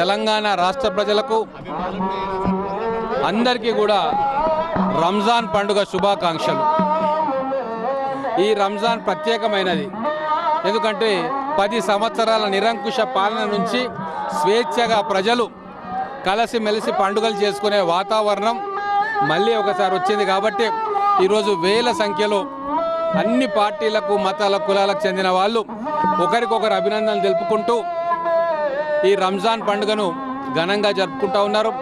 తెలంగాణ రాష్ట్ర ప్రజలకు అందరికీ కూడా రంజాన్ పండుగ శుభాకాంక్షలు. ఈ రంజాన్ ప్రత్యేకమైనది. ఎందుకంటే పది సంవత్సరాల నిరంకుశ పాలన నుంచి స్వేచ్ఛగా ప్రజలు కలిసిమెలిసి పండుగలు చేసుకునే వాతావరణం మళ్ళీ ఒకసారి వచ్చింది కాబట్టి ఈరోజు వేల సంఖ్యలో అన్ని పార్టీలకు మతాల కులాలకు చెందిన వాళ్ళు ఒకరికొకరు అభినందనలు తెలుపుకుంటూ ఈ రంజాన్ పండుగను ఘనంగా జరుపుకుంటా ఉన్నారు.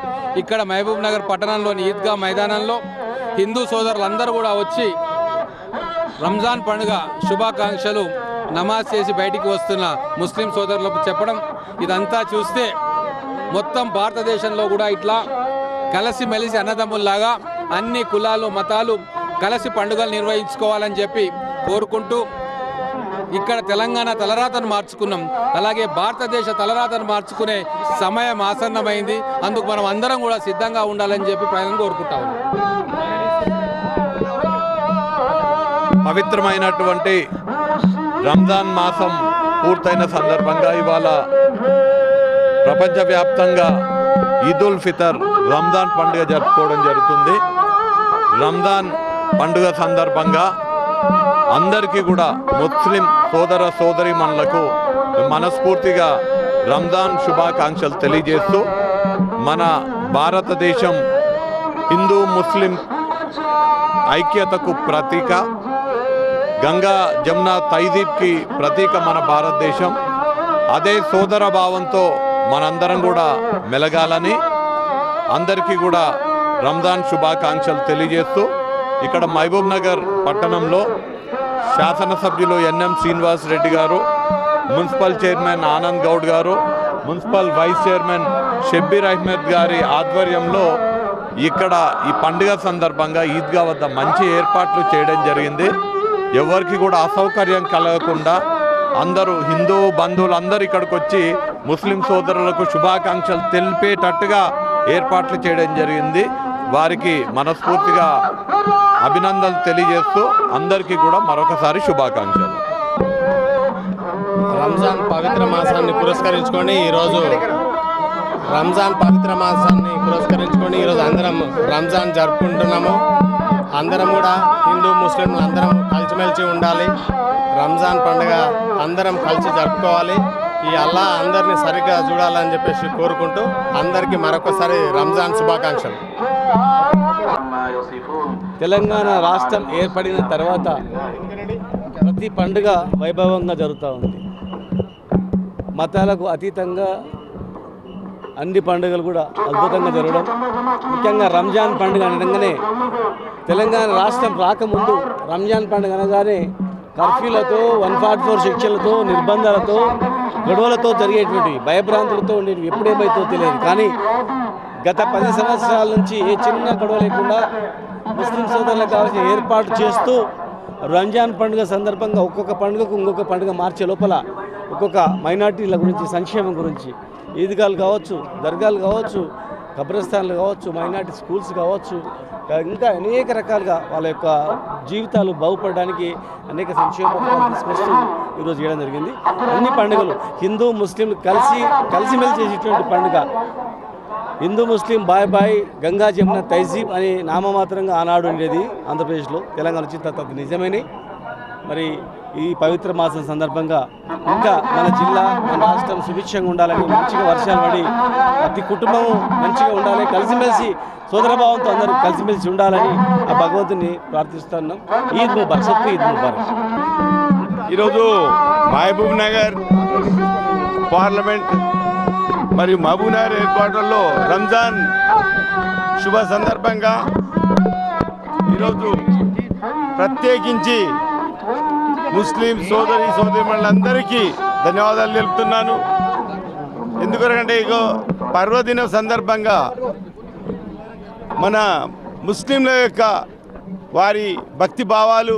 ఇక్కడ మహబూబ్ నగర్ పట్టణంలోని ఈద్గా మైదానంలో హిందూ సోదరులందరూ కూడా వచ్చి రంజాన్ పండుగ శుభాకాంక్షలు నమాజ్ చేసి బయటికి వస్తున్న ముస్లిం సోదరులకు చెప్పడం ఇదంతా చూస్తే మొత్తం భారతదేశంలో కూడా ఇట్లా కలిసిమెలిసి అన్నదమ్ముల్లాగా అన్ని కులాలు మతాలు కలిసి పండుగలు నిర్వహించుకోవాలని చెప్పి కోరుకుంటూ ఇక్కడ తెలంగాణ తలరాతను మార్చుకున్నాం. అలాగే భారతదేశ తలరాతను మార్చుకునే సమయం ఆసన్నమైంది. అందుకు మనం అందరం కూడా సిద్ధంగా ఉండాలని చెప్పి ప్రజలను కోరుకుంటా పవిత్రమైనటువంటి రంజాన్ మాసం పూర్తయిన సందర్భంగా ఇవాళ ప్రపంచవ్యాప్తంగా ఈదుల్ ఫితర్ రంజాన్ పండుగ జరుపుకోవడం జరుగుతుంది. రంజాన్ పండుగ సందర్భంగా అందరికీ కూడా ముస్లిం సోదర సోదరిమణులకు మనస్ఫూర్తిగా రంజాన్ శుభాకాంక్షలు తెలియజేస్తూ మన భారతదేశం హిందూ ముస్లిం ఐక్యతకు ప్రతీక గంగా జమున తైదీప్కి ప్రతీక మన భారతదేశం. అదే సోదర భావంతో మనందరం కూడా మెలగాలని అందరికీ కూడా రంజాన్ శుభాకాంక్షలు తెలియజేస్తూ ఇక్కడ మహబూబ్ నగర్ పట్టణంలో శాసనసభ్యులు ఎన్ఎం శ్రీనివాస్ రెడ్డి గారు మున్సిపల్ చైర్మన్ ఆనంద్ గౌడ్ గారు municipal vice chairman Shabbir Ahmed గారి ఆధ్వర్యంలో ఇక్కడ ఈ పండుగ సందర్భంగా ఈద్గా వద్ద మంచి ఏర్పాట్లు చేయడం జరిగింది. ఎవరికి కూడా అసౌకర్యం కలగకుండా అందరూ హిందూ బంధువులు అందరూ ఇక్కడికి వచ్చి ముస్లిం సోదరులకు శుభాకాంక్షలు తెలిపేటట్టుగా ఏర్పాట్లు చేయడం జరిగింది. వారికి మనస్ఫూర్తిగా అభినందనలు తెలియజేస్తూ అందరికీ కూడా మరొకసారి శుభాకాంక్షలు. రంజాన్ పవిత్ర మాసాన్ని పురస్కరించుకొని ఈరోజు రంజాన్ పవిత్ర మాసాన్ని పురస్కరించుకొని ఈరోజు అందరం రంజాన్ జరుపుకుంటున్నాము. అందరం కూడా హిందూ ముస్లింలు అందరం కలిసిమెలిసి ఉండాలి. రంజాన్ పండుగ అందరం కలిసి జరుపుకోవాలి. ఈ అల్లా అందరినీ సరిగ్గా చూడాలని చెప్పేసి కోరుకుంటూ అందరికీ మరొకసారి రంజాన్ శుభాకాంక్షలు. తెలంగాణ రాష్ట్రం ఏర్పడిన తర్వాత ప్రతి పండుగ వైభవంగా జరుగుతూ ఉంది. మతాలకు అతీతంగా అన్ని పండుగలు కూడా అద్భుతంగా జరగడం ముఖ్యంగా రంజాన్ పండుగ అనగానే తెలంగాణ రాష్ట్రం రాకముందు రంజాన్ పండుగ అనగానే కర్ఫ్యూలతో వన్ ఫార్టీ ఫోర్ శిక్షలతో నిర్బంధాలతో గొడవలతో జరిగేటువంటి భయభ్రాంతులతో ఉండేవి ఎప్పుడేమైతో తెలియదు. కానీ గత పది సంవత్సరాల నుంచి ఏ చిన్న గొడవ లేకుండా ముస్లిం సోదరులకు కావాల్సిన ఏర్పాటు చేస్తూ రంజాన్ పండుగ సందర్భంగా ఒక్కొక్క పండుగకు ఇంకొక పండుగ మార్చే లోపల ఒక్కొక్క మైనార్టీల గురించి సంక్షేమం గురించి ఈద్గాలు కావచ్చు దర్గాలు కావచ్చు కబ్రస్థాన్లు కావచ్చు మైనార్టీ స్కూల్స్ కావచ్చు ఇంకా అనేక రకాలుగా వాళ్ళ యొక్క జీవితాలు బాగుపడడానికి అనేక సంక్షేమ పథకాలు తీసుకొస్తూ ఈరోజు చేయడం జరిగింది. అన్ని పండుగలు హిందూ ముస్లింలు కలిసి కలిసిమెలిసి చేసేటువంటి పండుగ. హిందూ ముస్లిం బాయ్ బాయ్ గంగా జమున తైజీబ్ అని నామమాత్రంగా ఆనాడు ఉండేది ఆంధ్రప్రదేశ్లో. తెలంగాణ వచ్చిన తర్వాత నిజమని మరి ఈ పవిత్ర మాసం సందర్భంగా ఇంకా మన జిల్లా మన రాష్ట్రం సుభిక్షంగా ఉండాలని మంచిగా వర్షాలు పడి ప్రతి కుటుంబం మంచిగా ఉండాలి కలిసిమెలిసి సోదరభావంతో అందరూ కలిసిమెలిసి ఉండాలని ఆ భగవంతుని ప్రార్థిస్తున్నాం ఈద్ ముబారక్ సొత్తు ఈద్ ముబారక్. ఈరోజు మహబూబ్ నగర్ పార్లమెంట్ మరియు మహబూబ్ నగర్ రంజాన్ శుభ సందర్భంగా ఈరోజు ప్రత్యేకించి ముస్లిం సోదరి సోదరిమణులందరికీ ధన్యవాదాలు తెలుపుతున్నాను. ఎందుకంటే ఇగో పర్వదిన సందర్భంగా మన ముస్లింల యొక్క వారి భక్తి భావాలు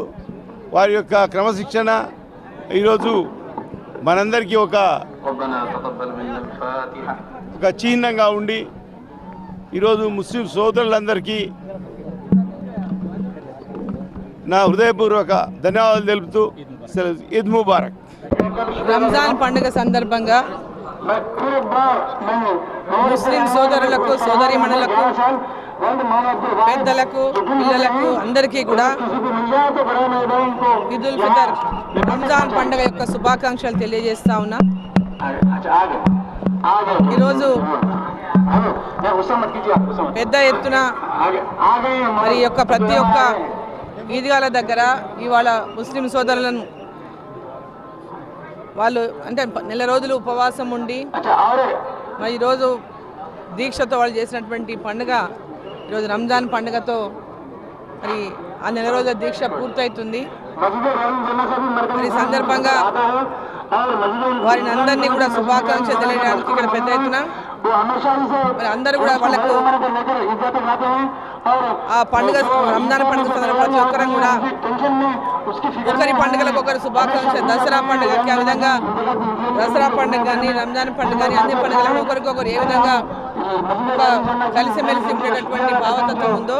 వారి యొక్క క్రమశిక్షణ ఈరోజు మనందరికీ ఒక ఒక చిహ్నంగా ఉండి ఈరోజు ముస్లిం సోదరులందరికీ నా హృదయపూర్వక ధన్యవాదాలు తెలుపుతూ ఈద్ ముబారక్. రంజాన్ పండుగ సందర్భంగా ముస్లిం సోదరులకు సోదరిమణులకు పెద్దలకు పిల్లలకు అందరికీ కూడా ఈదుల్ ఫితర్ రంజాన్ పండుగ యొక్క శుభాకాంక్షలు తెలియజేస్తా ఉన్నా. ఈరోజు పెద్ద ఎత్తున మరి యొక్క ప్రతి ఒక్క ఈద్గాల దగ్గర ఇవాళ ముస్లిం సోదరులను వాళ్ళు అంటే నెల రోజులు ఉపవాసం ఉండి మరి ఈరోజు దీక్షతో వాళ్ళు చేసినటువంటి పండుగ ఈరోజు రంజాన్ పండుగతో మరి ఆ నెల రోజుల దీక్ష పూర్తవుతుంది మరి సందర్భంగా వారిని అందరినీ కూడా శుభాకాంక్ష తెలియడానికి ఇక్కడ పెద్ద ఎత్తున మరి అందరూ కూడా వాళ్ళకు ఆ పండుగ రంజాన్ పండుగ ప్రతి ఒక్కరం కూడా ఒకరి పండుగలకు ఒకరు శుభాకాంక్ష దసరా పండుగకి ఆ విధంగా దసరా పండుగ కానీ రంజాన్ పండుగ కానీ అన్ని పండుగలను ఒకరికొకరు ఏ విధంగా ఒక కలిసిమెలిసి ఉండేటటువంటి భావతత్వం ఉందో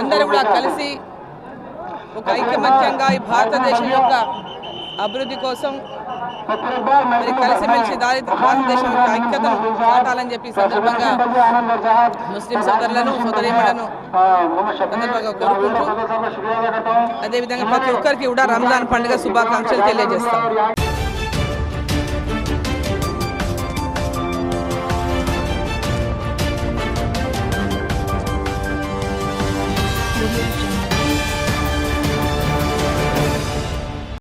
అందరూ కూడా కలిసి ఒక ఐకమత్యంగా ఈ భారతదేశం యొక్క అభివృద్ధి కోసం మరి కలిసిమెలిసి దారి భారతదేశం యొక్క ఐక్యతను చాటాలని చెప్పి సందర్భంగా ముస్లిం సోదరులను సోదరిమలను సందర్భంగా కోరుకుంటూ అదేవిధంగా ప్రతి ఒక్కరికి కూడా రంజాన్ పండుగ శుభాకాంక్షలు తెలియజేస్తాం.